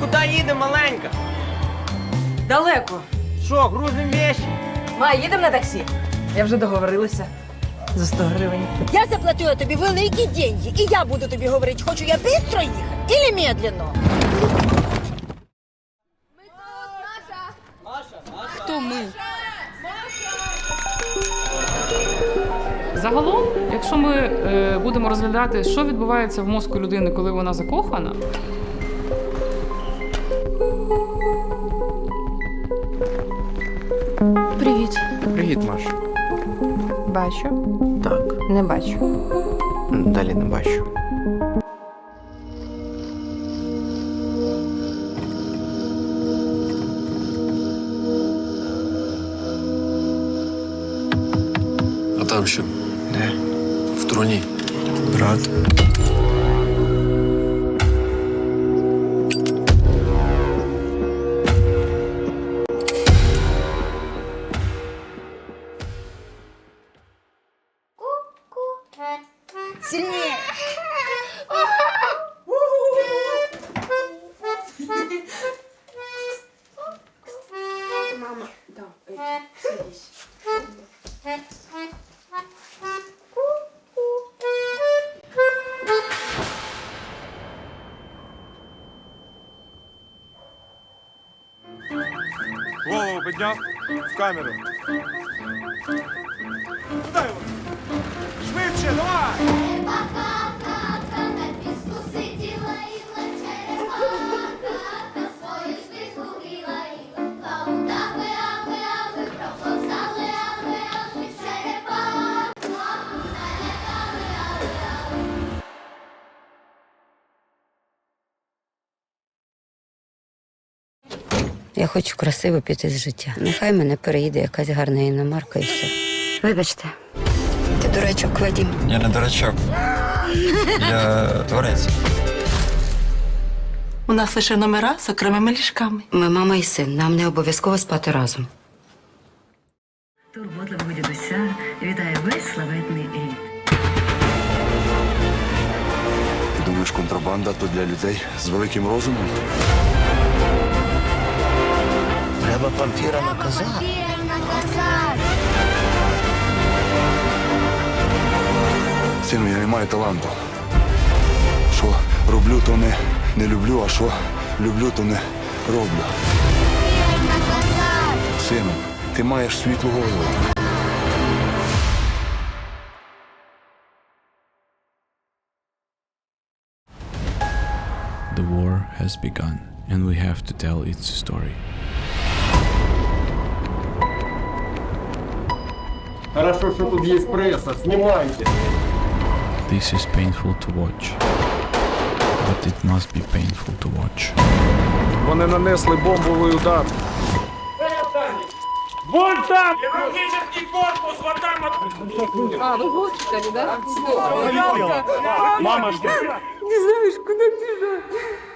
Куди їде маленька? Далеко. Що, грузим вещи? Ма, їдемо на таксі. Я вже договорилася за 100 гривень. Я заплатила тобі великі деньги, і я буду тобі говорити, хочу я швидко їхати или медленно. Хто ми? Загалом, якщо ми е, будемо розглядати, що відбувається в мозку людини, коли вона закохана, Привіт. Привіт, Маш. Бачу. Так, Не бачу. далі не бачу. А там що? Де? В труні. Брат. Голову підняв в камеру. Куда його? Швидше, давай! Я хочу красиво піти з життя. Нехай мене переїде якась гарна іномарка і все. Вибачте. Ти дурачок, Вадім. Я не дурачок. Я творець. У нас лише номера з окремими ліжками. Ми мама і син. Нам не обов'язково спати разом. Турботливого дідуся вітає весь славетний рід. Ти думаєш, контрабанда то для людей з великим розумом? Треба памфіра наказати. Сину, я не маю таланту. Що роблю, то не, не люблю, а що люблю, то не роблю. Сину, ти маєш світлу голову. The war has begun, and we have to tell its story. Хорошо, що тут є преса, знімайте. This is painful to watch, but it must be painful to watch. Вони нанесли бомбовий удар. Вон там! Хірургічний корпус, вот там а ви госпіталі, да? Мама ж... Не знаєш, куди біжати.